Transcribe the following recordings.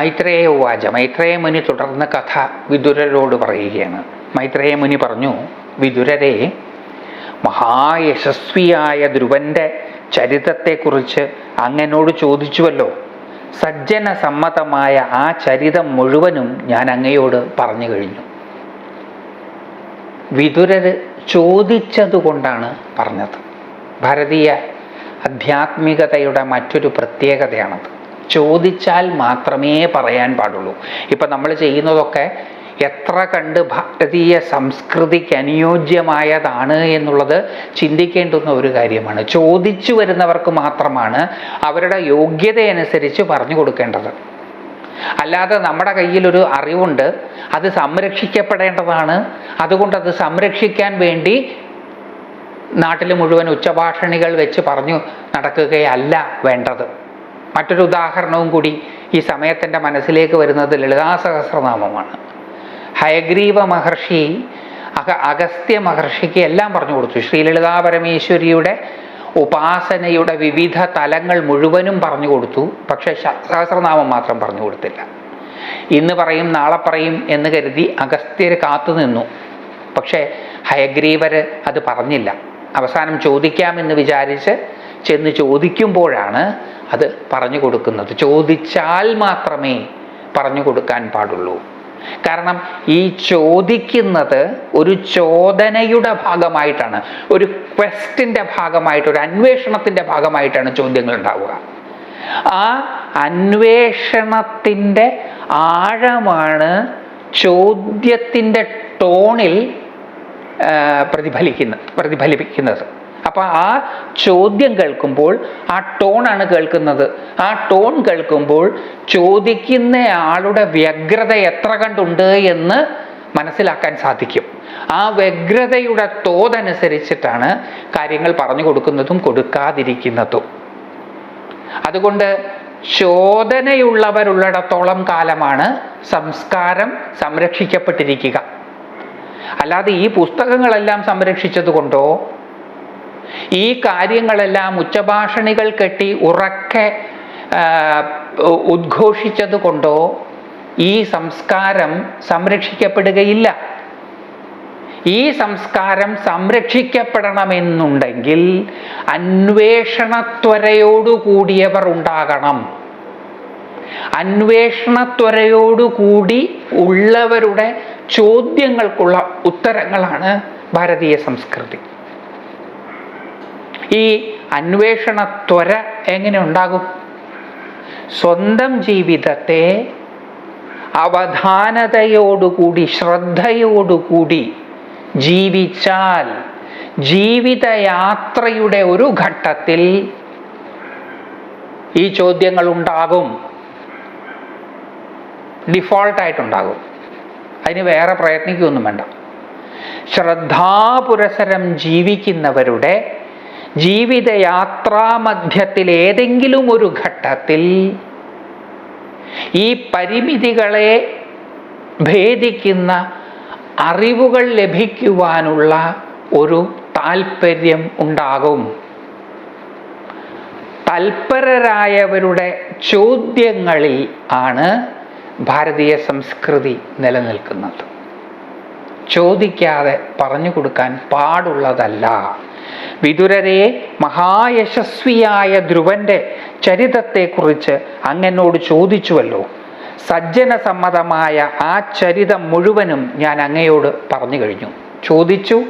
മൈത്രേയ ഉവാച. മൈത്രേയ മുനി തുടർന്ന് കഥ വിദുരരോട് പറയുകയാണ്. മൈത്രേയ മുനി പറഞ്ഞു വിദുരരെ മഹായശസ്വിയായ ധ്രുവന്റെ ചരിതത്തെക്കുറിച്ച് അങ്ങനോട് ചോദിച്ചുവല്ലോ. സജ്ജന സമ്മതമായ ആ ചരിതം മുഴുവനും ഞാൻ അങ്ങയോട് പറഞ്ഞു കഴിഞ്ഞു. വിദുരർ ചോദിച്ചതുകൊണ്ടാണ് പറഞ്ഞത്. ഭാരതീയ ആധ്യാത്മികതയുടെ മറ്റൊരു പ്രത്യേകതയാണത്. ചോദിച്ചാൽ മാത്രമേ പറയാൻ പാടുള്ളൂ. ഇപ്പം നമ്മൾ ചെയ്യുന്നതൊക്കെ എത്ര കണ്ട് ഭാരതീയ സംസ്കൃതിക്ക് അനുയോജ്യമായതാണ് എന്നുള്ളത് ചിന്തിക്കേണ്ടുന്ന ഒരു കാര്യമാണ്. ചോദിച്ചു വരുന്നവർക്ക് മാത്രമാണ് അവരുടെ യോഗ്യതയനുസരിച്ച് പറഞ്ഞു കൊടുക്കേണ്ടത്. അല്ലാതെ നമ്മുടെ കയ്യിലൊരു അറിവുണ്ട് അത് സംരക്ഷിക്കപ്പെടേണ്ടതാണ്. അതുകൊണ്ട് അത് സംരക്ഷിക്കാൻ വേണ്ടി നാട്ടിൽ മുഴുവൻ ഉച്ചഭാഷണികൾ വെച്ച് പറഞ്ഞു നടക്കുകയല്ല വേണ്ടത്. മറ്റൊരു ഉദാഹരണവും കൂടി ഈ സമയത്തിന്റെ മനസ്സിലേക്ക് വരുന്നത് ലളിതാ സഹസ്രനാമമാണ് ഹയഗ്രീവ മഹർഷി അക അഗസ്ത്യ മഹർഷിക്ക് എല്ലാം പറഞ്ഞു കൊടുത്തു. ശ്രീലളിതാ പരമേശ്വരിയുടെ ഉപാസനയുടെ വിവിധ തലങ്ങൾ മുഴുവനും പറഞ്ഞു കൊടുത്തു. പക്ഷേ സഹസ്രനാമം മാത്രം പറഞ്ഞു കൊടുത്തില്ല. ഇന്ന് പറയും നാളെ പറയും എന്ന് കരുതി അഗസ്ത്യർ കാത്തു നിന്നു. പക്ഷേ ഹയഗ്രീവർ അത് പറഞ്ഞില്ല. അവസാനം ചോദിക്കാമെന്ന് വിചാരിച്ച് ചെന്ന് ചോദിക്കുമ്പോഴാണ് അത് പറഞ്ഞു കൊടുക്കുന്നത്. ചോദിച്ചാൽ മാത്രമേ പറഞ്ഞു കൊടുക്കാൻ പാടുള്ളൂ. കാരണം ഈ ചോദിക്കുന്നത് ഒരു ചോദനയുടെ ഭാഗമായിട്ടാണ് ഒരു ക്വസ്റ്റിന്റെ ഭാഗമായിട്ട് ഒരു അന്വേഷണത്തിന്റെ ഭാഗമായിട്ടാണ് ചോദ്യങ്ങൾ ഉണ്ടാവുക. ആ അന്വേഷണത്തിന്റെ ആഴമാണ് ചോദ്യത്തിന്റെ ടോണിൽ പ്രതിഫലിക്കുന്നത് പ്രതിഫലിക്കുന്ന പ്രതിഫലിപ്പിക്കുന്നത്. അപ്പോൾ ആ ചോദ്യം കേൾക്കുമ്പോൾ ആ ടോണാണ് കേൾക്കുന്നത്. ആ ടോൺ കേൾക്കുമ്പോൾ ചോദിക്കുന്ന ആളുടെ വ്യഗ്രത എത്ര കണ്ടുണ്ട് എന്ന് മനസ്സിലാക്കാൻ സാധിക്കും. ആ വ്യഗ്രതയുടെ തോതനുസരിച്ചിട്ടാണ് കാര്യങ്ങൾ പറഞ്ഞു കൊടുക്കുന്നതും കൊടുക്കാതിരിക്കുന്നതും. അതുകൊണ്ട് ചോദനയുള്ളവരുള്ളിടത്തോളം കാലമാണ് സംസ്കാരം സംരക്ഷിക്കപ്പെട്ടിരിക്കുക. അല്ലാതെ ഈ പുസ്തകങ്ങളെല്ലാം സംരക്ഷിച്ചത് കൊണ്ടോ ഈ കാര്യങ്ങളെല്ലാം ഉച്ചഭാഷണികൾ കെട്ടി ഉറക്കെ ആ, ഉദ്ഘോഷിച്ചത് കൊണ്ടോ ഈ സംസ്കാരം സംരക്ഷിക്കപ്പെടുകയില്ല. ഈ സംസ്കാരം സംരക്ഷിക്കപ്പെടണമെന്നുണ്ടെങ്കിൽ അന്വേഷണത്വരയോടുകൂടിയവർ ഉണ്ടാകണം. അന്വേഷണത്വരയോടുകൂടി ഉള്ളവരുടെ ചോദ്യങ്ങൾക്കുള്ള ഉത്തരങ്ങളാണ് ഭാരതീയ സംസ്കൃതി. ഈ അന്വേഷണ ത്വര എങ്ങനെ ഉണ്ടാകും? സ്വന്തം ജീവിതത്തെ അവധാനതയോടുകൂടി ശ്രദ്ധയോടുകൂടി ജീവിച്ചാൽ ജീവിതയാത്രയുടെ ഒരു ഘട്ടത്തിൽ ഈ ചോദ്യങ്ങൾ ഉണ്ടാകും ഡിഫോൾട്ടായിട്ടുണ്ടാകും. അതിന് വേറെ പ്രയത്നിക്കുകയൊന്നും വേണ്ട. ശ്രദ്ധാപുരസരം ജീവിക്കുന്നവരുടെ ജീവിതയാത്രാമധ്യത്തിൽ ഏതെങ്കിലും ഒരു ഘട്ടത്തിൽ ഈ പരിമിതികളെ ഭേദിക്കുന്ന അറിവുകൾ ലഭിക്കുവാനുള്ള ഒരു താല്പര്യം ഉണ്ടാകും. തൽപരരായവരുടെ ചോദ്യങ്ങളിൽ ആണ് ഭാരതീയ സംസ്കൃതി നിലനിൽക്കുന്നത്. ചോദിക്കാതെ പറഞ്ഞു കൊടുക്കാൻ പാടുള്ളതല്ല. വിതുരരെ മഹായശസ്വിയായ ധ്രുവന്റെ ചരിതത്തെക്കുറിച്ച് അങ്ങനോട് ചോദിച്ചുവല്ലോ. സജ്ജന സമ്മതമായ ആ ചരിതം മുഴുവനും ഞാൻ അങ്ങയോട് പറഞ്ഞു കഴിഞ്ഞു. ചോദിച്ചു.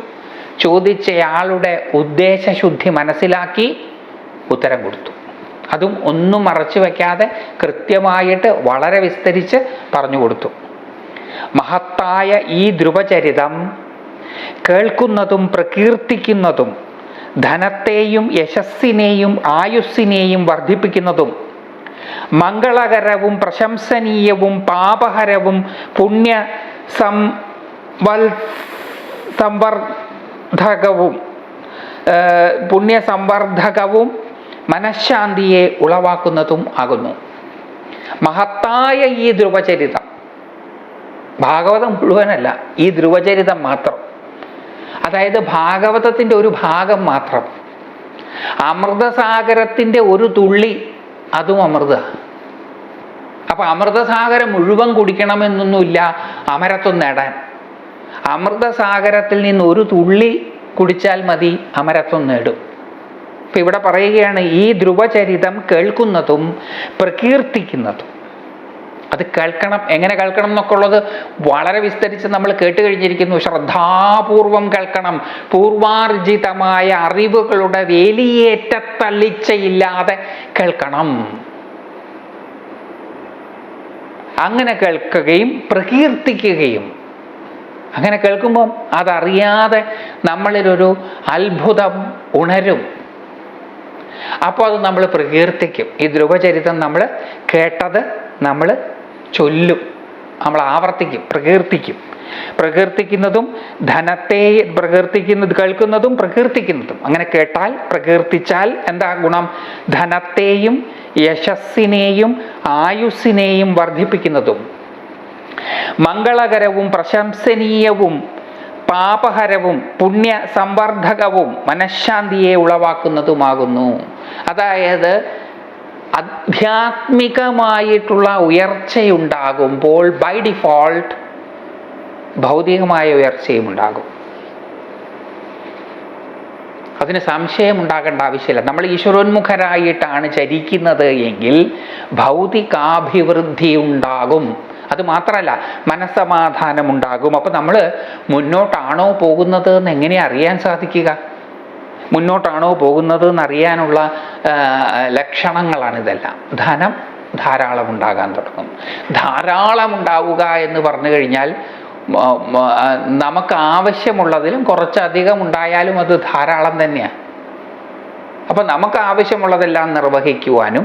ചോദിച്ചയാളുടെ ഉദ്ദേശശുദ്ധി മനസ്സിലാക്കി ഉത്തരം കൊടുത്തു. അതും ഒന്നും മറച്ചു വയ്ക്കാതെ കൃത്യമായിട്ട് വളരെ വിസ്തരിച്ച് പറഞ്ഞു കൊടുത്തു. മഹത്തായ ഈ ധ്രുവചരിതം കേൾക്കുന്നതും പ്രകീർത്തിക്കുന്നതും ധനത്തെയും യശസ്സിനെയും ആയുസ്സിനെയും വർദ്ധിപ്പിക്കുന്നതും മംഗളകരവും പ്രശംസനീയവും പാപഹരവും പുണ്യ സംവൽ സംവർദ്ധകവും ആ, പുണ്യ സംവർദ്ധകവും മനഃശാന്തിയെ ഉളവാക്കുന്നതും ആകുന്നു. മഹത്തായ ഈ ധ്രുവചരിതം. ഭാഗവതം മുഴുവനല്ല ഈ ധ്രുവചരിതം മാത്രം. അതായത് ഭാഗവതത്തിന്റെ ഒരു ഭാഗം മാത്രം. അമൃതസാഗരത്തിന്റെ ഒരു തുള്ളി അതും അമൃത. അപ്പൊ അമൃതസാഗരം മുഴുവൻ കുടിക്കണമെന്നൊന്നുമില്ല അമരത്വം നേടാൻ. അമൃതസാഗരത്തിൽ നിന്ന് ഒരു തുള്ളി കുടിച്ചാൽ മതി അമരത്വം നേടും. ഇപ്പൊ ഇവിടെ പറയുകയാണ് ഈ ധ്രുവചരിതം കേൾക്കുന്നതും പ്രകീർത്തിക്കുന്നതും. അത് കേൾക്കണം. എങ്ങനെ കേൾക്കണം എന്നൊക്കെ ഉള്ളത് വളരെ വിസ്തരിച്ച് നമ്മൾ കേട്ട് കഴിഞ്ഞിരിക്കുന്നു. ശ്രദ്ധാപൂർവം കേൾക്കണം. പൂർവാർജിതമായ അറിവുകളുടെ വേലിയേറ്റ തള്ളിച്ചയില്ലാതെ കേൾക്കണം. അങ്ങനെ കേൾക്കുകയും പ്രകീർത്തിക്കുകയും അങ്ങനെ കേൾക്കുമ്പം അതറിയാതെ നമ്മളിലൊരു അത്ഭുതം ഉണരും. അപ്പോൾ അത് നമ്മൾ പ്രകീർത്തിക്കും. ഈ ധ്രുവചരിതം നമ്മൾ കേട്ടത് നമ്മൾ ചൊല്ലും. നമ്മൾ ആവർത്തിക്കും പ്രകീർത്തിക്കും. പ്രകീർത്തിക്കുന്നതും ധനത്തെ പ്രകീർത്തിക്കുന്നത് കേൾക്കുന്നതും പ്രകീർത്തിക്കുന്നതും. അങ്ങനെ കേട്ടാൽ പ്രകീർത്തിച്ചാൽ എന്താ ഗുണം? ധനത്തെയും യശസ്സിനെയും ആയുസ്സിനെയും വർദ്ധിപ്പിക്കുന്നതും. മംഗളകരവും പ്രശംസനീയവും പാപഹരവും പുണ്യ സംവർദ്ധകവും മനഃശാന്തിയെ ഉളവാക്കുന്നതുമാകുന്നു. അതായത് ആധ്യാത്മികമായിട്ടുള്ള ഉയർച്ചയുണ്ടാകുമ്പോൾ ബൈ ഡിഫോൾട്ട് ഭൗതികമായ ഉയർച്ചയും ഉണ്ടാകും അതിന് സംശയം ഉണ്ടാകേണ്ട ആവശ്യമില്ല. നമ്മൾ ഈശ്വരോന്മുഖരായിട്ടാണ് ചരിക്കുന്നത് എങ്കിൽ ഭൗതികാഭിവൃദ്ധി ഉണ്ടാകും അത് മാത്രമല്ല മനസ്സമാധാനം ഉണ്ടാകും അപ്പം നമ്മൾ മുന്നോട്ടാണോ പോകുന്നത് എന്ന് എങ്ങനെ അറിയാൻ സാധിക്കുക? മുന്നോട്ടാണോ പോകുന്നത് എന്നറിയാനുള്ള ലക്ഷണങ്ങളാണിതെല്ലാം ധനം ധാരാളം ഉണ്ടാകാൻ തുടങ്ങും. ധാരാളം ഉണ്ടാവുക എന്ന് പറഞ്ഞു കഴിഞ്ഞാൽ നമുക്ക് ആവശ്യമുള്ളതിലും കുറച്ചധികം ഉണ്ടായാലും അത് ധാരാളം തന്നെയാണ് അപ്പം നമുക്ക് ആവശ്യമുള്ളതെല്ലാം നിർവഹിക്കുവാനും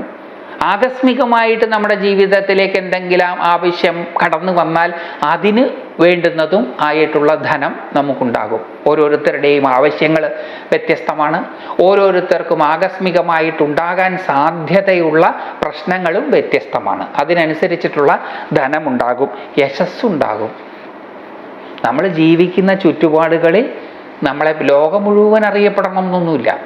ആകസ്മികമായിട്ട് നമ്മുടെ ജീവിതത്തിലേക്ക് എന്തെങ്കിലും ആവശ്യം കടന്നു വന്നാൽ അതിന് വേണ്ടുന്നതും ആയിട്ടുള്ള ധനം നമുക്കുണ്ടാകും. ഓരോരുത്തരുടെയും ആവശ്യങ്ങൾ വ്യത്യസ്തമാണ്. ഓരോരുത്തർക്കും ആകസ്മികമായിട്ടുണ്ടാകാൻ സാധ്യതയുള്ള പ്രശ്നങ്ങളും വ്യത്യസ്തമാണ്. അതിനനുസരിച്ചിട്ടുള്ള ധനമുണ്ടാകും യശസ്സുണ്ടാകും. നമ്മൾ ജീവിക്കുന്ന ചുറ്റുപാടുകളിൽ നമ്മളെ ലോകം മുഴുവൻ അറിയപ്പെടണം എന്നൊന്നുമില്ല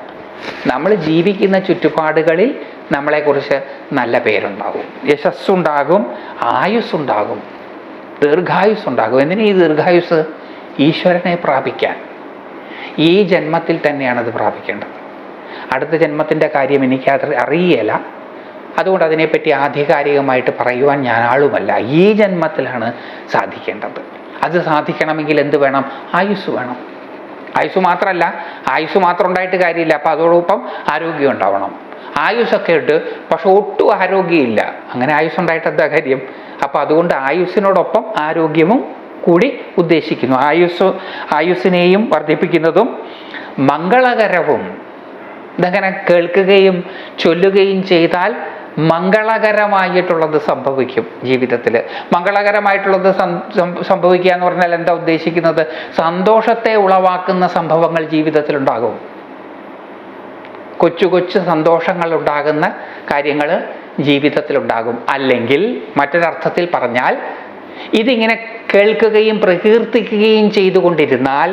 നമ്മൾ ജീവിക്കുന്ന ചുറ്റുപാടുകളിൽ നമ്മളെക്കുറിച്ച് നല്ല പേരുണ്ടാകും. യശസ്സുണ്ടാകും ആയുസ്സുണ്ടാകും ദീർഘായുസ്സുണ്ടാകും. എന്തിനാ ഈ ദീർഘായുസ് ഈശ്വരനെ പ്രാപിക്കാൻ. ഈ ജന്മത്തിൽ തന്നെയാണ് അത് പ്രാപിക്കേണ്ടത്. അടുത്ത ജന്മത്തിന്റെ കാര്യം എനിക്ക് അറിയില്ല അതുകൊണ്ട് അതിനെപ്പറ്റി ആധികാരികമായിട്ട് പറയുവാൻ ഞാൻ ആളുമല്ല. ഈ ജന്മത്തിലാണ് സാധിക്കേണ്ടത്. അത് സാധിക്കണമെങ്കിൽ എന്ത് വേണം? ആയുസ് വേണം. ആയുസ് മാത്രമല്ല ആയുസ് മാത്രം ഉണ്ടായിട്ട് കാര്യമില്ല. അപ്പോൾ അതോടൊപ്പം ആരോഗ്യം ഉണ്ടാവണം. ആയുസ്സൊക്കെ ഉണ്ട് പക്ഷെ ഒട്ടും ആരോഗ്യമില്ല. അങ്ങനെ ആയുസ് ഉണ്ടായിട്ട് എന്താ കാര്യം? അപ്പോൾ അതുകൊണ്ട് ആയുസ്സിനോടൊപ്പം ആരോഗ്യവും കൂടി ഉദ്ദേശിക്കുന്നു. ആയുസ് ആയുസ്സിനെയും വർദ്ധിപ്പിക്കുന്നതും മംഗളകരവും. ഇതങ്ങനെ കേൾക്കുകയും ചൊല്ലുകയും ചെയ്താൽ മംഗളകരമായിട്ടുള്ളത് സംഭവിക്കും ജീവിതത്തിൽ മംഗളകരമായിട്ടുള്ളത് സംഭവിക്കുക എന്ന് പറഞ്ഞാൽ എന്താ ഉദ്ദേശിക്കുന്നത്? സന്തോഷത്തെ ഉളവാക്കുന്ന സംഭവങ്ങൾ ജീവിതത്തിൽ ഉണ്ടാകും കൊച്ചു കൊച്ചു സന്തോഷങ്ങൾ ഉണ്ടാകുന്ന കാര്യങ്ങൾ ജീവിതത്തിലുണ്ടാകും. അല്ലെങ്കിൽ മറ്റൊരർത്ഥത്തിൽ പറഞ്ഞാൽ ഇതിങ്ങനെ കേൾക്കുകയും പ്രകീർത്തിക്കുകയും ചെയ്തുകൊണ്ടിരുന്നാൽ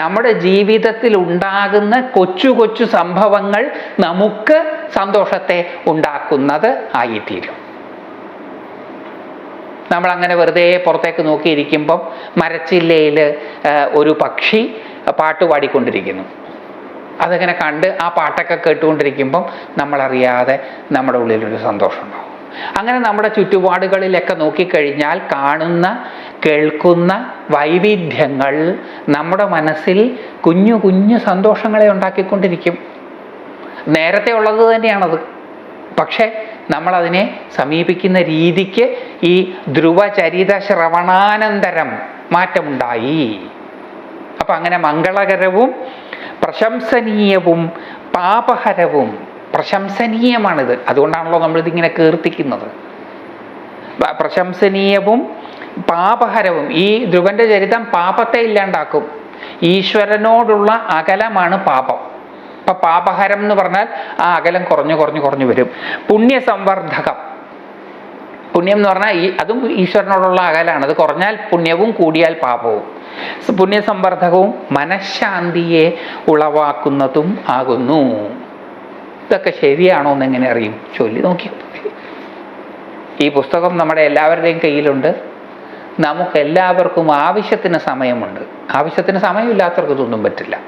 നമ്മുടെ ജീവിതത്തിൽ ഉണ്ടാകുന്ന കൊച്ചു കൊച്ചു സംഭവങ്ങൾ നമുക്ക് സന്തോഷത്തെ ഉണ്ടാക്കുന്നത് ആയിത്തീരും. നമ്മൾ അങ്ങനെ വെറുതെ പുറത്തേക്ക് നോക്കിയിരിക്കുമ്പം മരച്ചില്ലയിൽ ഒരു പക്ഷി പാട്ട് പാടിക്കൊണ്ടിരിക്കുന്നു. അതങ്ങനെ കണ്ട് ആ പാട്ടൊക്കെ കേട്ടുകൊണ്ടിരിക്കുമ്പം നമ്മളറിയാതെ നമ്മുടെ ഉള്ളിലൊരു സന്തോഷമുണ്ടാവും. അങ്ങനെ നമ്മുടെ ചുറ്റുപാടുകളിലൊക്കെ നോക്കിക്കഴിഞ്ഞാൽ കാണുന്ന കേൾക്കുന്ന വൈവിധ്യങ്ങൾ നമ്മുടെ മനസ്സിൽ കുഞ്ഞു കുഞ്ഞു സന്തോഷങ്ങളെ ഉണ്ടാക്കിക്കൊണ്ടിരിക്കും. നേരത്തെ ഉള്ളത് തന്നെയാണത്. പക്ഷേ നമ്മളതിനെ സമീപിക്കുന്ന രീതിക്ക് ഈ ധ്രുവചരിത ശ്രവണാനന്തരം മാറ്റമുണ്ടായി. അപ്പം അങ്ങനെ മംഗളകരവും പ്രശംസനീയവും പാപഹരവും. പ്രശംസനീയമാണിത്. അതുകൊണ്ടാണല്ലോ നമ്മളിതിങ്ങനെ കീർത്തിക്കുന്നത്. പ്രശംസനീയവും പാപഹരവും. ഈ ധ്രുവന്റെ ചരിതം പാപത്തെ ഇല്ലാണ്ടാക്കും. ഈശ്വരനോടുള്ള അകലമാണ് പാപം. ഇപ്പം പാപഹരം എന്ന് പറഞ്ഞാൽ ആ അകലം കുറഞ്ഞു കുറഞ്ഞു കുറഞ്ഞു വരും. പുണ്യസംവർദ്ധകം. പുണ്യം എന്ന് പറഞ്ഞാൽ ഈ അതും ഈശ്വരനോടുള്ള അകലാണ്. അത് കുറഞ്ഞാൽ പുണ്യവും കൂടിയാൽ പാപവും. പുണ്യസംവർദ്ധകവും മനഃശാന്തിയെ ഉളവാക്കുന്നതും ആകുന്നു. ഇതൊക്കെ ശരിയാണോ എന്ന് എങ്ങനെ അറിയും? ചൊല്ലി നോക്കിയാൽ ഈ പുസ്തകം നമ്മുടെ എല്ലാവരുടെയും കയ്യിലുണ്ട്. നമുക്കെല്ലാവർക്കും ആവശ്യത്തിന് സമയമുണ്ട്. ആവശ്യത്തിന് സമയമില്ലാത്തവർക്ക് ഇതൊന്നും പറ്റില്ല.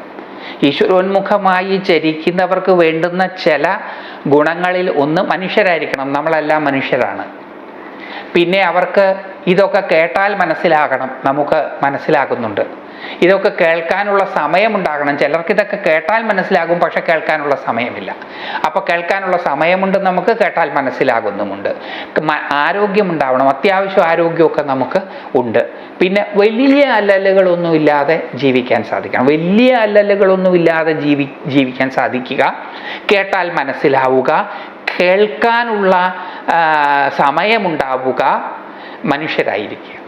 ഈശ്വരോന്മുഖമായി ചരിക്കുന്നവർക്ക് വേണ്ടുന്ന ചില ഗുണങ്ങളിൽ ഒന്ന് മനുഷ്യരായിരിക്കണം. നമ്മളെല്ലാം മനുഷ്യരാണ്. പിന്നെ അവർക്ക് ഇതൊക്കെ കേട്ടാൽ മനസ്സിലാകണം. നമുക്ക് മനസ്സിലാകുന്നുണ്ട്. ഇതൊക്കെ കേൾക്കാനുള്ള സമയമുണ്ടാകണം. ചിലർക്ക് ഇതൊക്കെ കേട്ടാൽ മനസ്സിലാകും പക്ഷെ കേൾക്കാനുള്ള സമയമില്ല. അപ്പോൾ കേൾക്കാനുള്ള സമയമുണ്ട് നമുക്ക് കേട്ടാൽ മനസ്സിലാകുന്നുമുണ്ട്. ആരോഗ്യം ആരോഗ്യമുണ്ടാവണം. അത്യാവശ്യം ആരോഗ്യമൊക്കെ നമുക്ക് ഉണ്ട്. പിന്നെ വലിയ അല്ലലുകളൊന്നും ഇല്ലാതെ ജീവിക്കാൻ സാധിക്കണം. വലിയ അല്ലലുകളൊന്നും ഇല്ലാതെ ജീവി ജീവിക്കാൻ സാധിക്കുക. കേട്ടാൽ മനസ്സിലാവുക. കേൾക്കാനുള്ള സമയമുണ്ടാവുക. മനുഷ്യരായിരിക്കുക.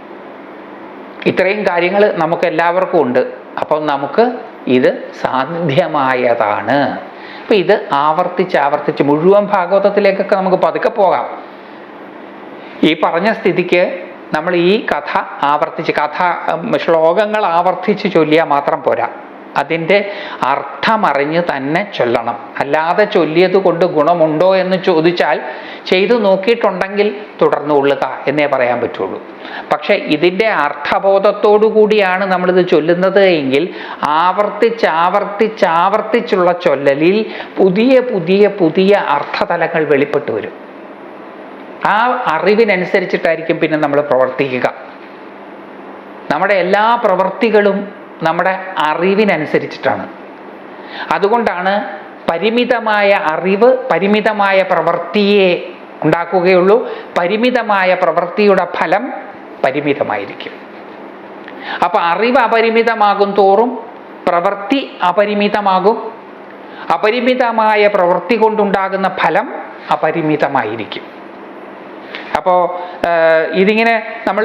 ഇത്രയും കാര്യങ്ങൾ നമുക്ക് എല്ലാവർക്കും ഉണ്ട്. അപ്പം നമുക്ക് ഇത് സാധ്യമായതാണ് അപ്പം ഇത് ആവർത്തിച്ച് ആവർത്തിച്ച് മുഴുവൻ ഭാഗവതത്തിലേക്കൊക്കെ നമുക്ക് പതുക്കെ പോകാം. ഈ പറഞ്ഞ സ്ഥിതിക്ക് നമ്മൾ ഈ കഥ ആവർത്തിച്ച് കഥ ശ്ലോകങ്ങൾ ആവർത്തിച്ച് ചൊല്ലിയാൽ മാത്രം പോരാ. അതിന്റെ അർത്ഥമറിഞ്ഞ് തന്നെ ചൊല്ലണം. അല്ലാതെ ചൊല്ലിയത് കൊണ്ട് ഗുണമുണ്ടോ എന്ന് ചോദിച്ചാൽ ചെയ്തു നോക്കിയിട്ടുണ്ടെങ്കിൽ തുടർന്ന് കൊള്ളുക എന്നേ പറയാൻ പറ്റുള്ളൂ. പക്ഷേ ഇതിന്റെ അർത്ഥബോധത്തോടു കൂടിയാണ് നമ്മളിത് ചൊല്ലുന്നത് എങ്കിൽ ആവർത്തിച്ചാവർത്തിച്ചാവർത്തിച്ചുള്ള ചൊല്ലലിൽ പുതിയ പുതിയ പുതിയ അർത്ഥതലങ്ങൾ വെളിപ്പെട്ടു വരും. ആ അറിവിനനുസരിച്ചിട്ടായിരിക്കും പിന്നെ നമ്മൾ പ്രവർത്തിക്കുക. നമ്മുടെ എല്ലാ പ്രവൃത്തികളും നമ്മുടെ അറിവിനനുസരിച്ചിട്ടാണ്. അതുകൊണ്ടാണ് പരിമിതമായ അറിവ് പരിമിതമായ പ്രവൃത്തിയെ ഉണ്ടാക്കുകയുള്ളൂ. പരിമിതമായ പ്രവൃത്തിയുടെ ഫലം പരിമിതമായിരിക്കും. അപ്പോൾ അറിവ് അപരിമിതമാകും തോറും പ്രവൃത്തി അപരിമിതമാകും. അപരിമിതമായ പ്രവൃത്തി കൊണ്ടുണ്ടാകുന്ന ഫലം അപരിമിതമായിരിക്കും. അപ്പോൾ ഇതിങ്ങനെ നമ്മൾ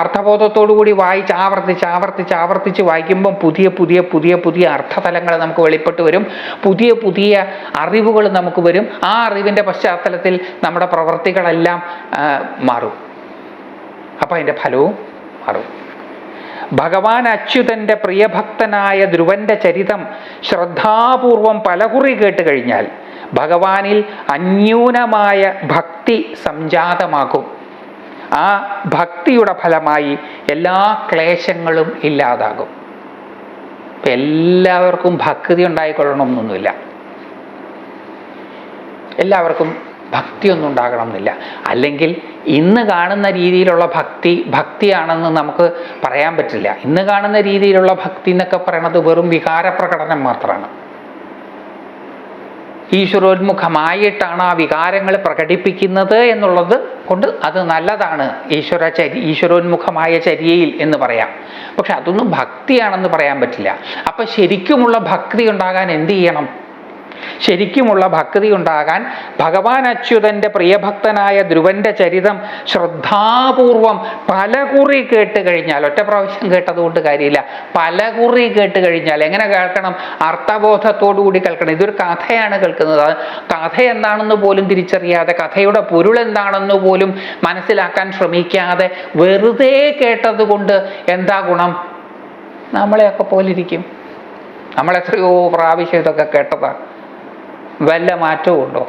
അർത്ഥബോധത്തോടു കൂടി വായിച്ച് ആവർത്തിച്ച് ആവർത്തിച്ച് ആവർത്തിച്ച് വായിക്കുമ്പം പുതിയ പുതിയ പുതിയ പുതിയ അർത്ഥതലങ്ങൾ നമുക്ക് വെളിപ്പെട്ട് വരും. പുതിയ പുതിയ അറിവുകൾ നമുക്ക് വരും. ആ അറിവിന്റെ പശ്ചാത്തലത്തിൽ നമ്മുടെ പ്രവൃത്തികളെല്ലാം മാറും. അപ്പോൾ അതിന്റെ ഫലവും മാറും. ഭഗവാൻ അച്യുതന്റെ പ്രിയഭക്തനായ ധ്രുവന്റെ ചരിതം ശ്രദ്ധാപൂർവം പലകുറി കേട്ട് കഴിഞ്ഞാൽ ഭഗവാനിൽ അന്യൂനമായ ഭക്തി സംജാതമാകും. ആ ഭക്തിയുടെ ഫലമായി എല്ലാ ക്ലേശങ്ങളും ഇല്ലാതാകും. ഇപ്പം എല്ലാവർക്കും ഭക്തി ഉണ്ടായിക്കൊള്ളണമെന്നൊന്നുമില്ല. എല്ലാവർക്കും ഭക്തിയൊന്നും ഉണ്ടാകണമെന്നില്ല. അല്ലെങ്കിൽ ഇന്ന് കാണുന്ന രീതിയിലുള്ള ഭക്തി ഭക്തിയാണെന്ന് നമുക്ക് പറയാൻ പറ്റില്ല. ഇന്ന് കാണുന്ന രീതിയിലുള്ള ഭക്തി എന്നൊക്കെ പറയണത് വെറും വികാരപ്രകടനം മാത്രമാണ്. ഈശ്വരോന്മുഖമായിട്ടാണ് ആ വികാരങ്ങൾ പ്രകടിപ്പിക്കുന്നത് എന്നുള്ളത് കൊണ്ട് അത് നല്ലതാണ്. ഈശ്വര ചരി ഈശ്വരോന്മുഖമായ ചര്യയിൽ എന്ന് പറയാം. പക്ഷെ അതൊന്നും ഭക്തിയാണെന്ന് പറയാൻ പറ്റില്ല. അപ്പം ശരിക്കുമുള്ള ഭക്തി ഉണ്ടാകാൻ എന്ത് ചെയ്യണം? ശരിക്കുമുള്ള ഭക്തി ഉണ്ടാകാൻ ഭഗവാൻ അച്യുതന്റെ പ്രിയഭക്തനായ ധ്രുവന്റെ ചരിതം ശ്രദ്ധാപൂർവം പലകുറി കേട്ട് കഴിഞ്ഞാൽ ഒറ്റ പ്രാവശ്യം കേട്ടതുകൊണ്ട് കാര്യമില്ല പലകുറി കേട്ട് കഴിഞ്ഞാൽ എങ്ങനെ കേൾക്കണം? അർത്ഥബോധത്തോടു കൂടി കേൾക്കണം. ഇതൊരു കഥയാണ് കേൾക്കുന്നത്. കഥ എന്താണെന്ന് പോലും തിരിച്ചറിയാതെ കഥയുടെ പൊരുൾ എന്താണെന്ന് പോലും മനസ്സിലാക്കാൻ ശ്രമിക്കാതെ വെറുതെ കേട്ടതുകൊണ്ട് എന്താ ഗുണം? നമ്മളെയൊക്കെ പോലിരിക്കും നമ്മൾ എത്രയോ പ്രാവശ്യം ഇതൊക്കെ കേട്ടതാണ്. വല്ല മാറ്റവും ഉണ്ടോ?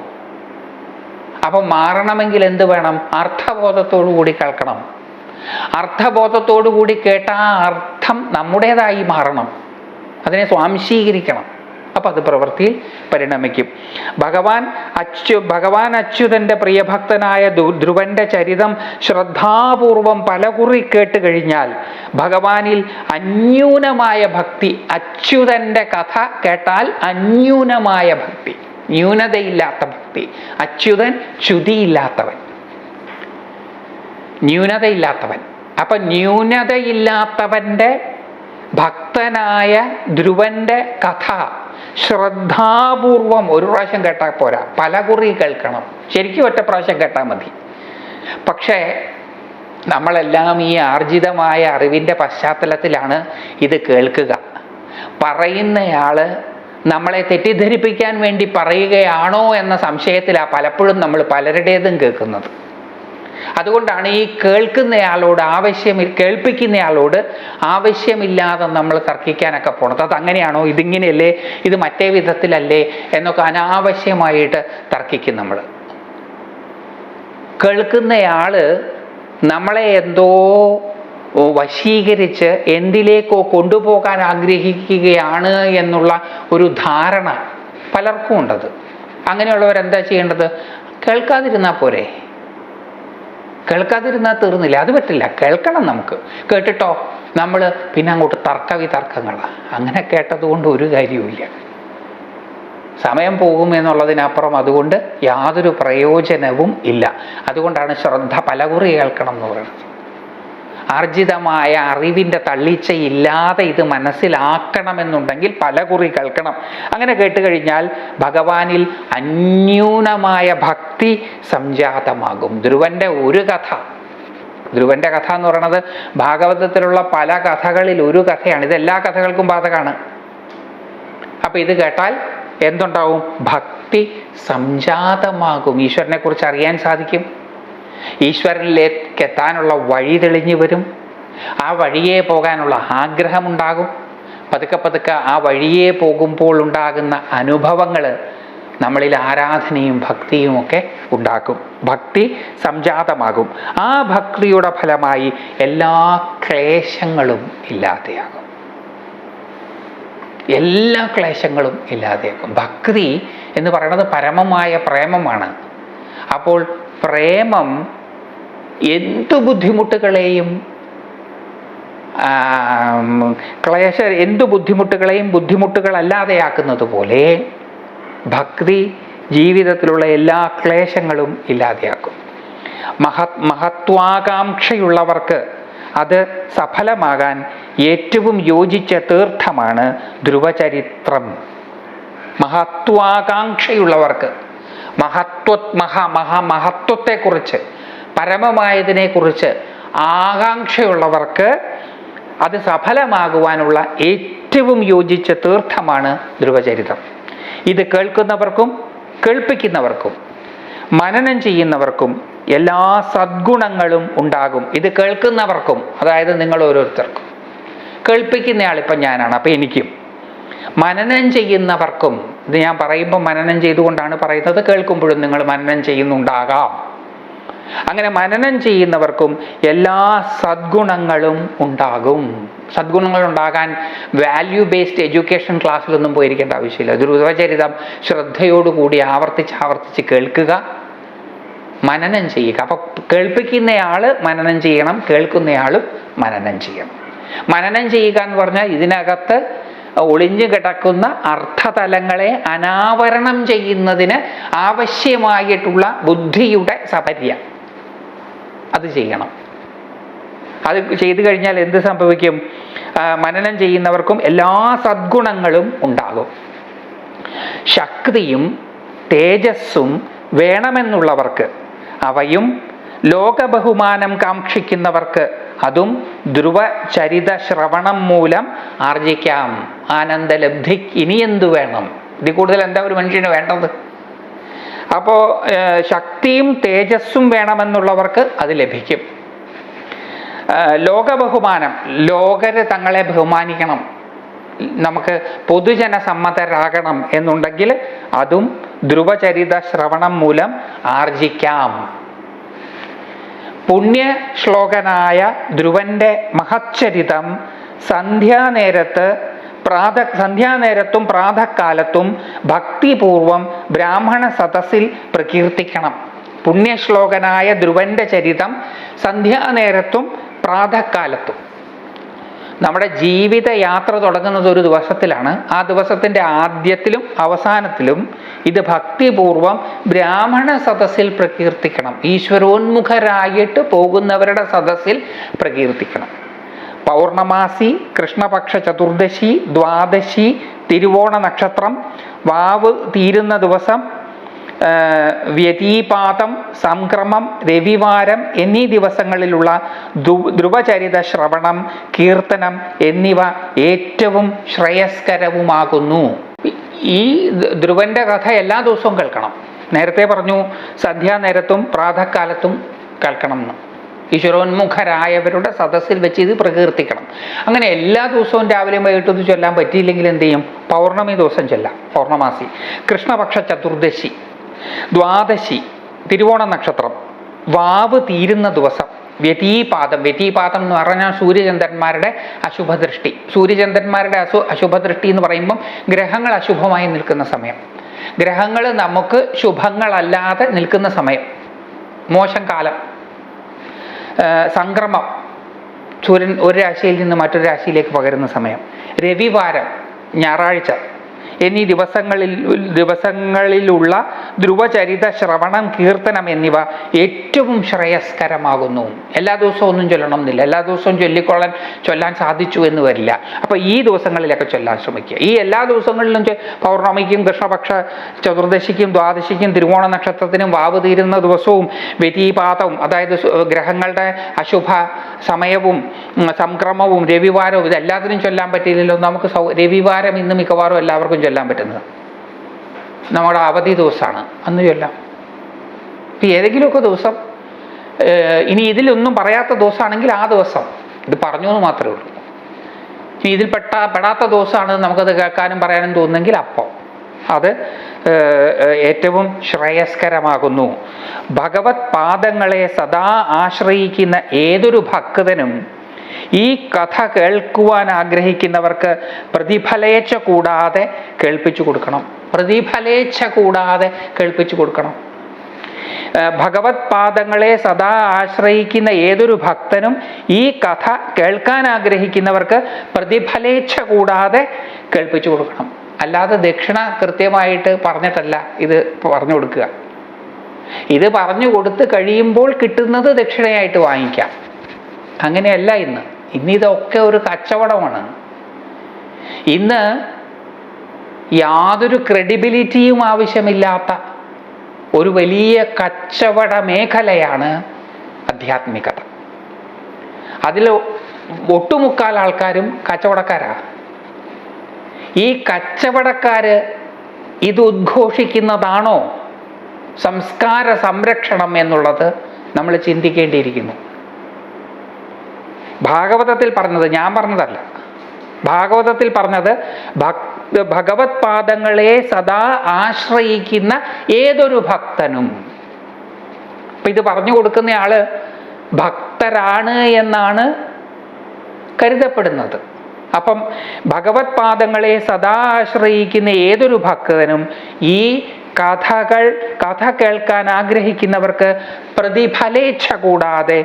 അപ്പം മാറണമെങ്കിൽ എന്ത് വേണം? അർത്ഥബോധത്തോടു കൂടി കേൾക്കണം. അർത്ഥബോധത്തോടു കൂടി കേട്ട ആ അർത്ഥം നമ്മുടേതായി മാറണം. അതിനെ സ്വാംശീകരിക്കണം. അപ്പം അത് പ്രവൃത്തിയിൽ പരിണമിക്കും. ഭഗവാൻ അച്യു ഭഗവാൻ അച്യുതന്റെ പ്രിയഭക്തനായ ദു ധ്രുവന്റെ ചരിതം ശ്രദ്ധാപൂർവം പലകുറി കേട്ട് കഴിഞ്ഞാൽ ഭഗവാനിൽ അന്യൂനമായ ഭക്തി അച്യുതന്റെ കഥ കേട്ടാൽ അന്യൂനമായ ഭക്തി. ന്യൂനതയില്ലാത്ത ഭക്തി. അച്യുതൻ ച്യുതിയില്ലാത്തവൻ ന്യൂനതയില്ലാത്തവൻ. അപ്പൊ ന്യൂനതയില്ലാത്തവന്റെ ഭക്തനായ ധ്രുവന്റെ കഥ ശ്രദ്ധാപൂർവം ഒരു പ്രാവശ്യം കേട്ടാൽ പോരാ. പല കുറി കേൾക്കണം. ശരിക്കും ഒറ്റ പ്രാവശ്യം കേട്ടാൽ മതി. പക്ഷേ നമ്മളെല്ലാം ഈ ആർജിതമായ അറിവിന്റെ പശ്ചാത്തലത്തിലാണ് ഇത് കേൾക്കുക. പറയുന്നയാൾ നമ്മളെ തെറ്റിദ്ധരിപ്പിക്കാൻ വേണ്ടി പറയുകയാണോ എന്ന സംശയത്തിലാണ് പലപ്പോഴും നമ്മൾ പലരുടേതും കേൾക്കുന്നത്. അതുകൊണ്ടാണ് ഈ കേൾക്കുന്നയാളോട് ആവശ്യം കേൾപ്പിക്കുന്നയാളോട് ആവശ്യമില്ലാതെ നമ്മൾ തർക്കിക്കാനൊക്കെ പോണത്. അതങ്ങനെയാണോ? ഇതിങ്ങനെയല്ലേ? ഇത് മറ്റേ വിധത്തിലല്ലേ? എന്നൊക്കെ അനാവശ്യമായിട്ട് തർക്കിക്കും നമ്മൾ. കേൾക്കുന്നയാൾ നമ്മളെ എന്തോ വശീകരിച്ച് എന്തിലേക്കോ കൊണ്ടുപോകാൻ ആഗ്രഹിക്കുകയാണ് എന്നുള്ള ഒരു ധാരണ പലർക്കും ഉണ്ടത്. അങ്ങനെയുള്ളവരെന്താ ചെയ്യേണ്ടത്? കേൾക്കാതിരുന്നാൽ പോരെ? കേൾക്കാതിരുന്നാൽ തീർന്നില്ല. അത് പറ്റില്ല. കേൾക്കണം നമുക്ക്. കേട്ടിട്ടോ? നമ്മൾ പിന്നെ അങ്ങോട്ട് തർക്കവി തർക്കവിതർക്കങ്ങളാണ് അങ്ങനെ കേട്ടതുകൊണ്ട് ഒരു കാര്യവുമില്ല. സമയം പോകും എന്നുള്ളതിനപ്പുറം അതുകൊണ്ട് യാതൊരു പ്രയോജനവും ഇല്ല. അതുകൊണ്ടാണ് ശ്രദ്ധ പലകുറി കേൾക്കണം എന്ന് പറയുന്നത്. ആർജിതമായ അറിവിന്റെ തള്ളിച്ചയില്ലാതെ ഇത് മനസ്സിലാക്കണമെന്നുണ്ടെങ്കിൽ പല കുറി കേൾക്കണം. അങ്ങനെ കേട്ട് കഴിഞ്ഞാൽ ഭഗവാനിൽ അന്യൂനമായ ഭക്തി സംജാതമാകും. ധ്രുവന്റെ ഒരു കഥ. ധ്രുവന്റെ കഥ എന്ന് പറയുന്നത് ഭാഗവതത്തിലുള്ള പല കഥകളിൽ ഒരു കഥയാണ്. ഇത് എല്ലാ കഥകൾക്കും ബാധകമാണ്. അപ്പം ഇത് കേട്ടാൽ എന്തുണ്ടാവും? ഭക്തി സംജാതമാകും. ഈശ്വരനെ കുറിച്ച് അറിയാൻ സാധിക്കും. ഈശ്വരനിലേക്ക് എത്താനുള്ള വഴി തെളിഞ്ഞു വരും. ആ വഴിയെ പോകാനുള്ള ആഗ്രഹമുണ്ടാകും. പതുക്കെ പതുക്കെ ആ വഴിയെ പോകുമ്പോൾ ഉണ്ടാകുന്ന അനുഭവങ്ങൾ നമ്മളിൽ ആരാധനയും ഭക്തിയും ഒക്കെ ഉണ്ടാക്കും. ഭക്തി സംജാതമാകും. ആ ഭക്തിയുടെ ഫലമായി എല്ലാ ക്ലേശങ്ങളും ഇല്ലാതെയാകും. എല്ലാ ക്ലേശങ്ങളും ഇല്ലാതെയാക്കും ഭക്തി എന്ന് പറയുന്നത് പരമമായ പ്രേമമാണ്. അപ്പോൾ പ്രേമം എന്തു ബുദ്ധിമുട്ടുകളെയും ക്ലേശ എന്തു ബുദ്ധിമുട്ടുകളെയും ബുദ്ധിമുട്ടുകളല്ലാതെയാക്കുന്നത് പോലെ ഭക്തി ജീവിതത്തിലുള്ള എല്ലാ ക്ലേശങ്ങളും ഇല്ലാതെയാക്കും. മഹത് മഹത്വാകാംക്ഷയുള്ളവർക്ക് അത് സഫലമാകാൻ ഏറ്റവും യോജിച്ച തീർത്ഥമാണ് ധ്രുവചരിത്രം. മഹത്വാകാംക്ഷയുള്ളവർക്ക് മഹത്വ മഹാ മഹാ മഹത്വത്തെക്കുറിച്ച് പരമമായതിനെക്കുറിച്ച് ആകാംക്ഷയുള്ളവർക്ക് അത് സഫലമാകുവാനുള്ള ഏറ്റവും യോജിച്ച തീർത്ഥമാണ് ധ്രുവചരിതം ഇത് കേൾക്കുന്നവർക്കും കേൾപ്പിക്കുന്നവർക്കും മനനം ചെയ്യുന്നവർക്കും എല്ലാ സദ്ഗുണങ്ങളും ഉണ്ടാകും. ഇത് കേൾക്കുന്നവർക്കും അതായത് നിങ്ങൾ ഓരോരുത്തർക്കും കേൾപ്പിക്കുന്നയാളിപ്പം ഞാനാണ് അപ്പം എനിക്കും. മനനം ചെയ്യുന്നവർക്കും ഇത് ഞാൻ പറയുമ്പോൾ മനനം ചെയ്തുകൊണ്ടാണ് പറയുന്നത്. കേൾക്കുമ്പോഴും നിങ്ങൾ മനനം ചെയ്യുന്നുണ്ടാകാം. അങ്ങനെ മനനം ചെയ്യുന്നവർക്കും എല്ലാ സദ്ഗുണങ്ങളും ഉണ്ടാകും. സദ്ഗുണങ്ങൾ ഉണ്ടാകാൻ വാല്യൂ ബേസ്ഡ് എഡ്യൂക്കേഷൻ ക്ലാസ്സിലൊന്നും പോയിരിക്കേണ്ട ആവശ്യമില്ല. ധ്രുവചരിതം ശ്രദ്ധയോടുകൂടി ആവർത്തിച്ച് ആവർത്തിച്ച് കേൾക്കുക മനനം ചെയ്യുക. അപ്പൊ കേൾപ്പിക്കുന്നയാൾ മനനം ചെയ്യണം കേൾക്കുന്നയാളും മനനം ചെയ്യണം. മനനം ചെയ്യുക എന്ന് പറഞ്ഞാൽ ഇതിനകത്ത് ഒളിഞ്ഞു കിടക്കുന്ന അർത്ഥതലങ്ങളെ അനാവരണം ചെയ്യുന്നതിന് ആവശ്യമായിട്ടുള്ള ബുദ്ധിയുടെ സപര്യ. അത് ചെയ്യണം. അത് ചെയ്തു കഴിഞ്ഞാൽ എന്ത് സംഭവിക്കും? മനനം ചെയ്യുന്നവർക്കും എല്ലാ സദ്ഗുണങ്ങളും ഉണ്ടാകും. ശക്തിയും തേജസ്സും വേണമെന്നുള്ളവർക്ക് അവയും ലോകബഹുമാനം കാക്ഷിക്കുന്നവർക്ക് അതും ധ്രുവ ചരിത ശ്രവണം മൂലം ആർജിക്കാം. ആനന്ദലബ്ധി ഇനി എന്തു വേണം? ഇതിൽ കൂടുതൽ എന്താ ഒരു മനുഷ്യന് വേണ്ടത്? അപ്പോൾ ശക്തിയും തേജസ്സും വേണമെന്നുള്ളവർക്ക് അത് ലഭിക്കും. ലോക ബഹുമാനം ലോകര് തങ്ങളെ ബഹുമാനിക്കണം. നമുക്ക് പൊതുജന സമ്മതരാകണം എന്നുണ്ടെങ്കിൽ അതും ധ്രുവചരിത ശ്രവണം മൂലം ആർജിക്കാം. പുണ്യ ശ്ലോകനായ ധ്രുവന്റെ മഹച്ചരിതം സന്ധ്യാനേരത്ത് പ്രാത സന്ധ്യാനേരത്തും പ്രാതക്കാലത്തും ഭക്തിപൂർവം ബ്രാഹ്മണ സദസ്സിൽ പ്രകീർത്തിക്കണം. പുണ്യശ്ലോകനായ ധ്രുവന്റെ ചരിതം സന്ധ്യാനേരത്തും പ്രാതകാലത്തും നമ്മുടെ ജീവിത യാത്ര തുടങ്ങുന്നത് ഒരു ദിവസത്തിലാണ്. ആ ദിവസത്തിന്റെ ആദ്യത്തിലും അവസാനത്തിലും ഇത് ഭക്തിപൂർവം ബ്രാഹ്മണ സദസ്സിൽ പ്രകീർത്തിക്കണം. ഈശ്വരോന്മുഖരായിട്ട് പോകുന്നവരുടെ സദസ്സിൽ പ്രകീർത്തിക്കണം. പൗർണമാസി കൃഷ്ണപക്ഷ ചതുർദശി ദ്വാദശി തിരുവോണ നക്ഷത്രം വാവ് തീരുന്ന ദിവസം വ്യതീപാതം സംക്രമം രവിവാരം എന്നീ ദിവസങ്ങളിലുള്ള ധ്രുവചരിത ശ്രവണം കീർത്തനം എന്നിവ ഏറ്റവും ശ്രേയസ്കരവുമാകുന്നു. ഈ ധ്രുവന്റെ കഥ എല്ലാ ദിവസവും കേൾക്കണം. നേരത്തെ പറഞ്ഞു സന്ധ്യാനേരത്തും പ്രാതകാലത്തും കേൾക്കണം എന്ന്. ഈശ്വരോന്മുഖരായവരുടെ സദസ്സിൽ വെച്ച് ഇത് പ്രകീർത്തിക്കണം. അങ്ങനെ എല്ലാ ദിവസവും രാവിലെയും വൈകിട്ടും ചൊല്ലാൻ പറ്റിയില്ലെങ്കിൽ എന്ത് ചെയ്യും? പൗർണമി ദിവസം ചൊല്ലാം പൗർണമാസി. കൃഷ്ണപക്ഷ ചതുർദശി. ദ്വാദശി തിരുവോണ നക്ഷത്രം. വാവ് തീരുന്ന ദിവസം. വ്യതീപാദം. വ്യതീപാദം എന്ന് പറഞ്ഞാൽ സൂര്യചന്ദ്രന്മാരുടെ അശുഭദൃഷ്ടി. സൂര്യചന്ദ്രന്മാരുടെ അശു അശുഭദൃഷ്ടി എന്ന് പറയുമ്പം ഗ്രഹങ്ങൾ അശുഭമായി നിൽക്കുന്ന സമയം. ഗ്രഹങ്ങൾ നമുക്ക് ശുഭങ്ങളല്ലാതെ നിൽക്കുന്ന സമയം. മോശം കാലം. സംക്രമം. സൂര്യൻ ഒരു രാശിയിൽ നിന്ന് മറ്റൊരു രാശിയിലേക്ക് പകരുന്ന സമയം. രവിവാരം ഞായറാഴ്ച. എന്നീ ദിവസങ്ങളിൽ ദിവസങ്ങളിലുള്ള ധ്രുവചരിത ശ്രവണം കീർത്തനം എന്നിവ ഏറ്റവും ശ്രേയസ്കരമാകുന്നു. എല്ലാ ദിവസവും ഒന്നും ചൊല്ലണം എന്നില്ല എല്ലാ ദിവസവും ചൊല്ലിക്കൊള്ളാൻ ചൊല്ലാൻ സാധിച്ചു എന്ന് വരില്ല. അപ്പോൾ ഈ ദിവസങ്ങളിലൊക്കെ ചൊല്ലാൻ ശ്രമിക്കുക. ഈ എല്ലാ ദിവസങ്ങളിലും പൗർണമിക്കും കൃഷ്ണപക്ഷ ചതുർദശിക്കും ദ്വാദശിക്കും തിരുവോണ നക്ഷത്രത്തിനും വാവ് തീരുന്ന ദിവസവും വ്യതിപാതവും അതായത് ഗ്രഹങ്ങളുടെ അശുഭ സമയവും സംക്രമവും രവിവാരവും ഇതെല്ലാത്തിനും ചൊല്ലാൻ പറ്റിയില്ലല്ലോ. നമുക്ക് രവിവാരം ഇന്ന് മിക്കവാറും എല്ലാവർക്കും ചൊല്ലാൻ പറ്റുന്നത്. നമ്മുടെ അവധി ദിവസമാണ് അന്ന് ചൊല്ലാം. ഇപ്പം ഏതെങ്കിലുമൊക്കെ ദിവസം ഇനി ഇതിലൊന്നും പറയാത്ത ദിവസമാണെങ്കിൽ ആ ദിവസം. ഇത് പറഞ്ഞു എന്ന് മാത്രമേ ഉള്ളൂ. ഇനി ഇതിൽ പെട്ട പെടാത്ത ദിവസമാണ് നമുക്കത് കേൾക്കാനും പറയാനും തോന്നുന്നെങ്കിൽ അപ്പം. അത് ഏറ്റവും ശ്രേയസ്കരമാകുന്നു. ഭഗവത് പാദങ്ങളെ സദാ ആശ്രയിക്കുന്ന ഏതൊരു ഭക്തനും ഈ കഥ കേൾക്കുവാൻ ആഗ്രഹിക്കുന്നവർക്ക് പ്രതിഫലേച്ഛ കൂടാതെ കേൾപ്പിച്ചു കൊടുക്കണം. പ്രതിഫലേച്ഛ കൂടാതെ കേൾപ്പിച്ചു കൊടുക്കണം. ഭഗവത് പാദങ്ങളെ സദാ ആശ്രയിക്കുന്ന ഏതൊരു ഭക്തനും ഈ കഥ കേൾക്കാൻ ആഗ്രഹിക്കുന്നവർക്ക് പ്രതിഫലേച്ഛ കൂടാതെ കേൾപ്പിച്ചു കൊടുക്കണം. അല്ലാതെ ദക്ഷിണ കൃത്യമായിട്ട് പറഞ്ഞിട്ടല്ല ഇത് പറഞ്ഞു കൊടുക്കുക. ഇത് പറഞ്ഞു കൊടുത്ത് കഴിയുമ്പോൾ കിട്ടുന്നത് ദക്ഷിണയായിട്ട് വാങ്ങിക്കാം. അങ്ങനെയല്ല ഇന്ന്. ഇന്ന് ഇതൊക്കെ ഒരു കച്ചവടമാണ്. ഇന്ന് യാതൊരു ക്രെഡിബിലിറ്റിയും ആവശ്യമില്ലാത്ത ഒരു വലിയ കച്ചവട മേഖലയാണ് ആധ്യാത്മികത. അതിൽ ഒട്ടുമുക്കാൽ ആൾക്കാരും കച്ചവടക്കാരാണ്. ഈ കച്ചവടക്കാര് ഇത് ഉദ്ഘോഷിക്കുന്നതാണോ സംസ്കാര സംരക്ഷണം എന്നുള്ളത് നമ്മൾ ചിന്തിക്കേണ്ടിയിരിക്കുന്നു. ഭാഗവതത്തിൽ പറഞ്ഞത് ഞാൻ പറഞ്ഞതല്ല. ഭാഗവതത്തിൽ പറഞ്ഞത് ഭഗവത് പാദങ്ങളെ സദാ ആശ്രയിക്കുന്ന ഏതൊരു ഭക്തനും. അപ്പൊ ഇത് പറഞ്ഞു കൊടുക്കുന്ന ആൾ ഭക്തരാണ് എന്നാണ് കരുതപ്പെടുന്നത്. അപ്പം ഭഗവത് പാദങ്ങളെ സദാ ആശ്രയിക്കുന്ന ഏതൊരു ഭക്തനും ഈ കഥകൾ കഥ കേൾക്കാൻ ആഗ്രഹിക്കുന്നവർക്ക് പ്രതിഫലേച്ഛ കൂടാതെ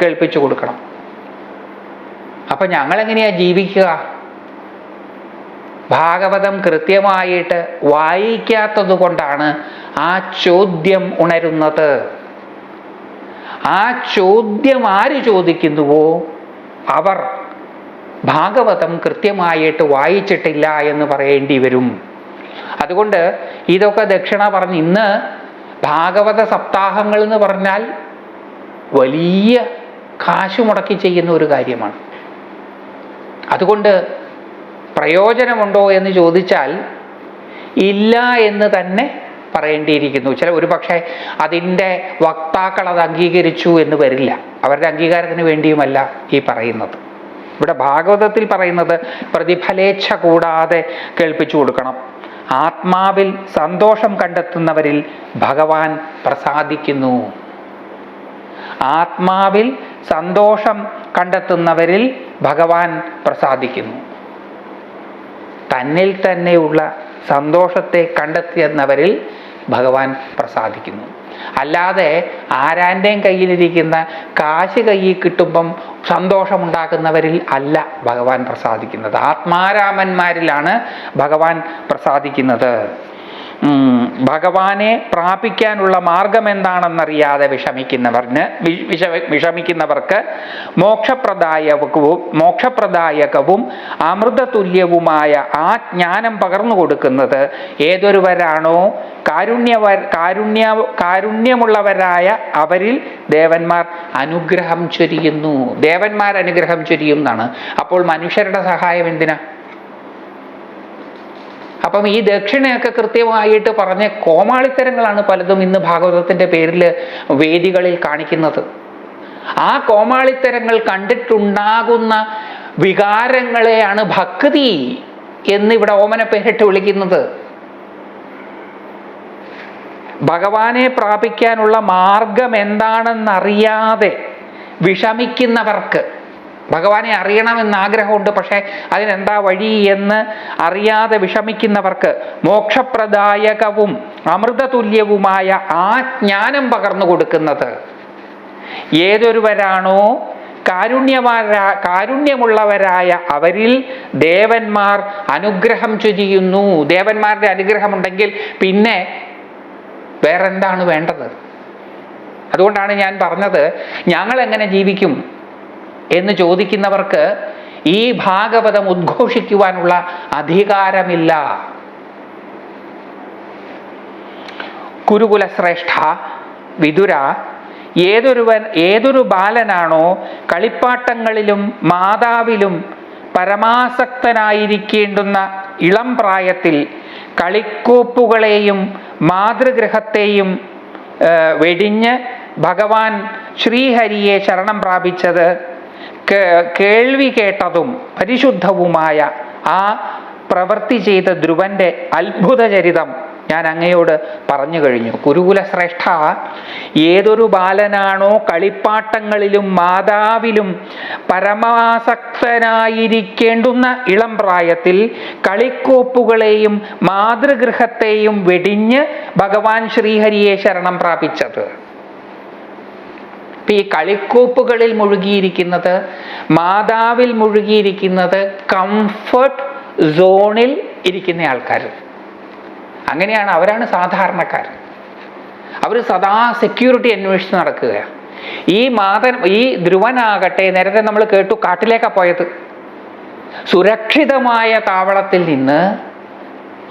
കേൾപ്പിച്ചു കൊടുക്കണം. അപ്പൊ ഞങ്ങൾ എങ്ങനെയാ ജീവിക്കുക? ഭാഗവതം കൃത്യമായിട്ട് വായിക്കാത്തത് കൊണ്ടാണ് ആ ചോദ്യം ഉണരുന്നത്. ആ ചോദ്യം ആര് ചോദിക്കുന്നുവോ അവർ ഭാഗവതം കൃത്യമായിട്ട് വായിച്ചിട്ടില്ല എന്ന് പറയേണ്ടി വരും. അതുകൊണ്ട് ഇതൊക്കെ ദക്ഷിണ പറഞ്ഞ് ഇന്ന് ഭാഗവത സപ്താഹങ്ങൾ എന്ന് പറഞ്ഞാൽ വലിയ കാശ് മുടക്കി ചെയ്യുന്ന ഒരു കാര്യമാണ്. അതുകൊണ്ട് പ്രയോജനമുണ്ടോ എന്ന് ചോദിച്ചാൽ ഇല്ല എന്ന് തന്നെ പറയേണ്ടിയിരിക്കുന്നു. ചില ഒരു പക്ഷേ അതിന്റെ വക്താക്കൾ അത് അംഗീകരിച്ചു എന്ന് വരില്ല. അവരുടെ അംഗീകാരത്തിന് വേണ്ടിയുമല്ല ഈ പറയുന്നത്. ഇവിടെ ഭാഗവതത്തിൽ പറയുന്നത് പ്രതിഫലേച്ഛ കൂടാതെ കേൾപ്പിച്ചു കൊടുക്കണം. ആത്മാവിൽ സന്തോഷം കണ്ടെത്തുന്നവരിൽ ഭഗവാൻ പ്രസാദിക്കുന്നു. ആത്മാവിൽ സന്തോഷം കണ്ടെത്തുന്നവരിൽ ഭഗവാൻ പ്രസാദിക്കുന്നു. തന്നിൽ തന്നെയുള്ള സന്തോഷത്തെ കണ്ടെത്തുന്നവരിൽ ഭഗവാൻ പ്രസാദിക്കുന്നു. അല്ലാതെ ആരാന്റെയും കയ്യിലിരിക്കുന്ന കാശ് കയ്യിൽ കിട്ടുമ്പം സന്തോഷമുണ്ടാക്കുന്നവരിൽ അല്ല ഭഗവാൻ പ്രസാദിക്കുന്നത്. ആത്മാരാമന്മാരിലാണ് ഭഗവാൻ പ്രസാദിക്കുന്നത്. ഭഗവാനെ പ്രാപിക്കാനുള്ള മാർഗം എന്താണെന്നറിയാതെ വിഷമിക്കുന്നവരിന് വി- വിഷ വിഷമിക്കുന്നവർക്ക് മോക്ഷപ്രദായകവും മോക്ഷപ്രദായകവും അമൃതതുല്യവുമായ ആ ജ്ഞാനം പകർന്നു കൊടുക്കുന്നത് ഏതൊരുവരാണോ? കാരുണ്യവ കാരുണ്യ കാരുണ്യമുള്ളവരായ അവരിൽ ദേവന്മാർ അനുഗ്രഹം ചൊരിയുന്നു. ദേവന്മാർ അനുഗ്രഹം ചൊരിയും എന്നാണ് അപ്പോൾ മനുഷ്യരുടെ സഹായം എന്തിനാ? അപ്പം ഈ ദക്ഷിണയൊക്കെ കൃത്യമായിട്ട് പറഞ്ഞ കോമാളിത്തരങ്ങളാണ് പലതും ഇന്ന് ഭാഗവതത്തിന്റെ പേരിൽ വേദികളിൽ കാണിക്കുന്നത്. ആ കോമാളിത്തരങ്ങൾ കണ്ടിട്ടുണ്ടാകുന്ന വികാരങ്ങളെയാണ് ഭക്തി എന്നിവിടെ ഓമന പേരിട്ട് വിളിക്കുന്നത്. ഭഗവാനെ പ്രാപിക്കാനുള്ള മാർഗം എന്താണെന്നറിയാതെ വിഷമിക്കുന്നവർക്ക് ഭഗവാനെ അറിയണമെന്ന് ആഗ്രഹമുണ്ട് പക്ഷേ അതിനെന്താ വഴി എന്ന് അറിയാതെ വിഷമിക്കുന്നവർക്ക് മോക്ഷപ്രദായകവും അമൃതതുല്യവുമായ ആ ജ്ഞാനം പകർന്നു കൊടുക്കുന്നത്. ഏതൊരുവരാണോ കാരുണ്യമാരാ കാരുണ്യമുള്ളവരായ അവരിൽ ദേവന്മാർ അനുഗ്രഹം ചൊരിയുന്നു. ദേവന്മാരുടെ അനുഗ്രഹമുണ്ടെങ്കിൽ പിന്നെ വേറെന്താണ് വേണ്ടത്? അതുകൊണ്ടാണ് ഞാൻ പറഞ്ഞത് ഞങ്ങൾ എങ്ങനെ ജീവിക്കും? എന്ന് ചോദിക്കുന്നവർക്ക് ഈ ഭാഗവതം ഉദ്ഘോഷിക്കുവാനുള്ള അധികാരമില്ല. കുരുകുലശ്രേഷ്ഠ വിതുര ഏതൊരുവൻ ഏതൊരു ബാലനാണോ കളിപ്പാട്ടങ്ങളിലും മാതാവിലും പരമാസക്തനായിരിക്കേണ്ടുന്ന ഇളം പ്രായത്തിൽ കളിക്കോപ്പുകളെയും മാതൃഗൃഹത്തെയും വെടിഞ്ഞ് ഭഗവാൻ ശ്രീഹരിയെ ശരണം പ്രാപിച്ചത് കേൾവി കേട്ടതും പരിശുദ്ധവുമായ ആ പ്രവൃത്തി ചെയ്ത ധ്രുവന്റെ അത്ഭുതചരിതം ഞാൻ അങ്ങയോട് പറഞ്ഞു കഴിഞ്ഞു. കുരുകുല ശ്രേഷ്ഠ ഏതൊരു ബാലനാണോ കളിപ്പാട്ടങ്ങളിലും മാതാവിലും പരമാസക്തനായിരിക്കേണ്ടുന്ന ഇളം പ്രായത്തിൽ കളിക്കോപ്പുകളെയും മാതൃഗൃഹത്തെയും വെടിഞ്ഞ് ഭഗവാൻ ശ്രീഹരിയെ ശരണം പ്രാപിച്ചത്. ഈ കളിക്കോപ്പുകളിൽ മുഴുകിയിരിക്കുന്നത് മാതാവിൽ മുഴുകിയിരിക്കുന്നത് കംഫർട്ട് സോണിൽ ഇരിക്കുന്ന ആൾക്കാർ. അങ്ങനെയാണ് അവരാണ് സാധാരണക്കാർ. അവർ സദാ സെക്യൂരിറ്റി അന്വേഷിച്ച് നടക്കുകയാണ്. ഈ മാതൻ ഈ ധ്രുവനാകട്ടെ നേരത്തെ നമ്മൾ കേട്ടു കാട്ടിലേക്കാണ് പോയത്. സുരക്ഷിതമായ താവളത്തിൽ നിന്ന്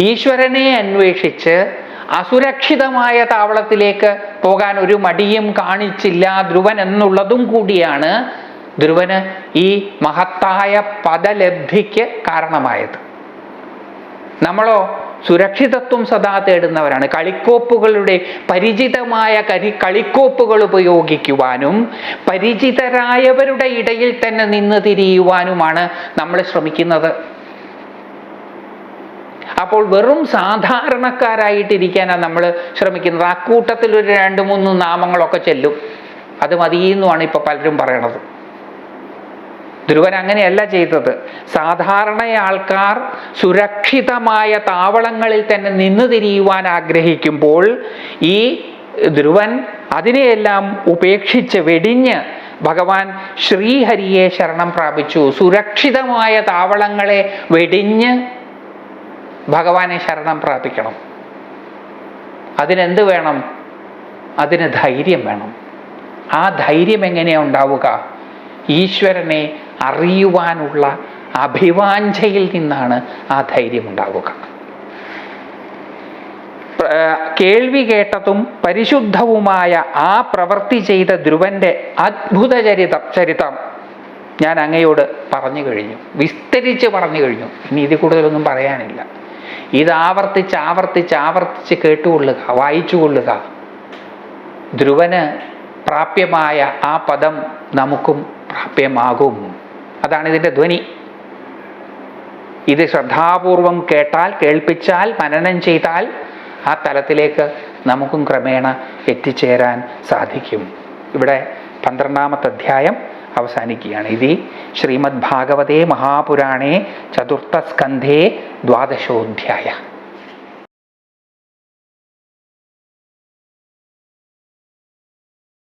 ഈശ്വരനെ അന്വേഷിച്ച് അസുരക്ഷിതമായ താവളത്തിലേക്ക് പോകാൻ ഒരു മടിയും കാണിച്ചില്ല ധ്രുവൻ എന്നുള്ളതും കൂടിയാണ് ധ്രുവന് ഈ മഹത്തായ പദലബ്ധിക്ക് കാരണമായത്. നമ്മളോ സുരക്ഷിതത്വം സദാ തേടുന്നവരാണ്. കളിക്കോപ്പുകളുടെ പരിചിതമായ കരി കളിക്കോപ്പുകൾ ഉപയോഗിക്കുവാനും പരിചിതരായവരുടെ ഇടയിൽ തന്നെ നിന്ന് തിരിയുവാനുമാണ് നമ്മൾ ശ്രമിക്കുന്നത്. അപ്പോൾ വെറും സാധാരണക്കാരായിട്ടിരിക്കാനാണ് നമ്മൾ ശ്രമിക്കുന്നത്. ആ കൂട്ടത്തിൽ ഒരു രണ്ട് മൂന്ന് നാമങ്ങളൊക്കെ ചെല്ലും. അത് മതിയെന്നുമാണ് ഇപ്പോൾ പലരും പറയണത്. ധ്രുവൻ അങ്ങനെയല്ല ചെയ്തത്. സാധാരണ ആൾക്കാർ സുരക്ഷിതമായ താവളങ്ങളിൽ തന്നെ നിന്ന് തിരിയുവാൻ ആഗ്രഹിക്കുമ്പോൾ ഈ ധ്രുവൻ അതിനെയെല്ലാം ഉപേക്ഷിച്ച് വെടിഞ്ഞ് ഭഗവാൻ ശ്രീഹരിയെ ശരണം പ്രാപിച്ചു. സുരക്ഷിതമായ താവളങ്ങളെ വെടിഞ്ഞ് ഭഗവാനെ ശരണം പ്രാപിക്കണം. അതിനെന്ത് വേണം? അതിന് ധൈര്യം വേണം. ആ ധൈര്യം എങ്ങനെയാണ് ഉണ്ടാവുക? ഈശ്വരനെ അറിയുവാനുള്ള അഭിവാഞ്ചയിൽ നിന്നാണ് ആ ധൈര്യം ഉണ്ടാവുക. കേൾവി കേട്ടതും പരിശുദ്ധവുമായ ആ പ്രവൃത്തി ചെയ്ത ധ്രുവന്റെ അത്ഭുത ചരിതം ചരിതം ഞാൻ അങ്ങയോട് പറഞ്ഞു കഴിഞ്ഞു. വിസ്തരിച്ച് പറഞ്ഞു കഴിഞ്ഞു. ഇനി ഇതിൽ കൂടുതലൊന്നും പറയാനില്ല. ഇത് ആവർത്തിച്ച് ആവർത്തിച്ച് ആവർത്തിച്ച് കേട്ടുകൊള്ളുക വായിച്ചുകൊള്ളുക. ധ്രുവന് പ്രാപ്യമായ ആ പദം നമുക്കും പ്രാപ്യമാകും. അതാണ് ഇതിന്റെ ധ്വനി. ഇത് ശ്രദ്ധാപൂർവം കേട്ടാൽ കേൾപ്പിച്ചാൽ മനനം ചെയ്താൽ ആ തലത്തിലേക്ക് നമുക്കും ക്രമേണ എത്തിച്ചേരാൻ സാധിക്കും. ഇവിടെ പന്ത്രണ്ടാമത്തെ അധ്യായം അവസാനിക്കുകയാണ് ഇത് ശ്രീമദ് ഭാഗവതേ മഹാപുരാണേ ചതുർത്ഥ സ്കന്ധേ ദ്വാദശോധ്യായ